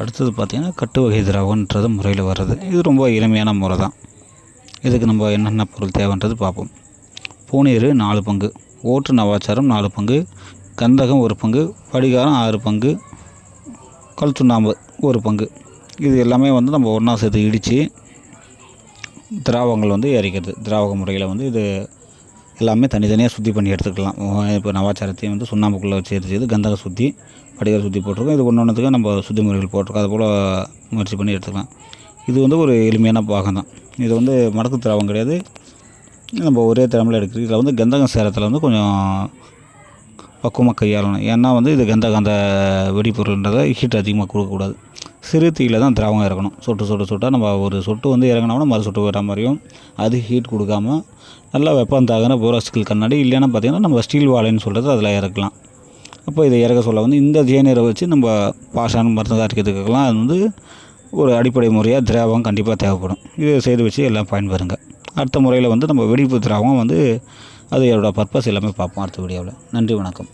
அடுத்தது பார்த்திங்கன்னா கட்டு வகை திரவன்றது முறையில் வர்றது. இது ரொம்ப எளிமையான முறை தான் இதுக்கு நம்ம என்னென்ன பொருள் தேவைன்றது பார்ப்போம். பூநீர் நாலு பங்கு ஓட்டு நவாச்சாரம் நாலு பங்கு கந்தகம் ஒரு பங்கு படிகாரம் ஆறு பங்கு கல் சுண்ணாம்பு ஒரு பங்கு. இது எல்லாமே வந்து நம்ம ஒன்றா சேர்த்து இடித்து திராவகங்கள் வந்து இறைக்கிறது திராவக முறையில் வந்து இது எல்லாமே தனித்தனியாக சுத்தி பண்ணி எடுத்துக்கலாம். இப்போ நவாச்சாரத்தையும் வந்து சுண்ணாம்புக்குள்ளே வச்சு எடுத்து கந்தக சுத்தி படிகார சுத்தி போட்டிருக்கோம். இது ஒன்று ஒன்றுத்துக்கு நம்ம சுத்தி முறைகள் போட்டிருக்கோம். அது போல் முயற்சி பண்ணி எடுத்துக்கலாம். இது வந்து ஒரு எளிமையான பாகம் தான். இது வந்து மடக்கு திராவகம் கிடையாது. நம்ம ஒரே திறமையில் எடுக்கிறது. இதில் வந்து கந்தகம் சேரத்தில் வந்து கொஞ்சம் பக்குவமாக கையாளணும். ஏன்னா வந்து இது கந்தகம் அந்த வெடிப்பொருள்ன்றதை ஹீட் அதிகமாக கொடுக்கக்கூடாது. சிறு தீயில் தான் திராவகம் இறக்கணும். சொட்டு சொட்டு சொட்டாக நம்ம ஒரு சொட்டு வந்து இறங்கினோம்னா மறு சொட்டு வர மாதிரியும் அது ஹீட் கொடுக்காம நல்லா வெப்பம் தாகின போராஸ்டிக்கல் கண்ணாடி இல்லைன்னா பார்த்திங்கன்னா நம்ம ஸ்டீல் வாழைன்னு சொல்கிறது அதில் இறக்கலாம். அப்போ இதை இறக்க சொல்ல வந்து இந்த தேநீரை வச்சு நம்ம பாஷான் மருந்து அரைக்கிறதுக்கெல்லாம் அது வந்து ஒரு அடிப்படை முறையாக திராவகம் கண்டிப்பாக தேவைப்படும். இதை செய்து வச்சு எல்லாம் பயன்பெறுங்க. அடுத்த முறையில் வந்து நம்ம வெடிப்பு திராவகம் வந்து அதோட பர்பஸ் எல்லாமே பார்ப்போம் அடுத்த வீடியோவில். நன்றி வணக்கம்.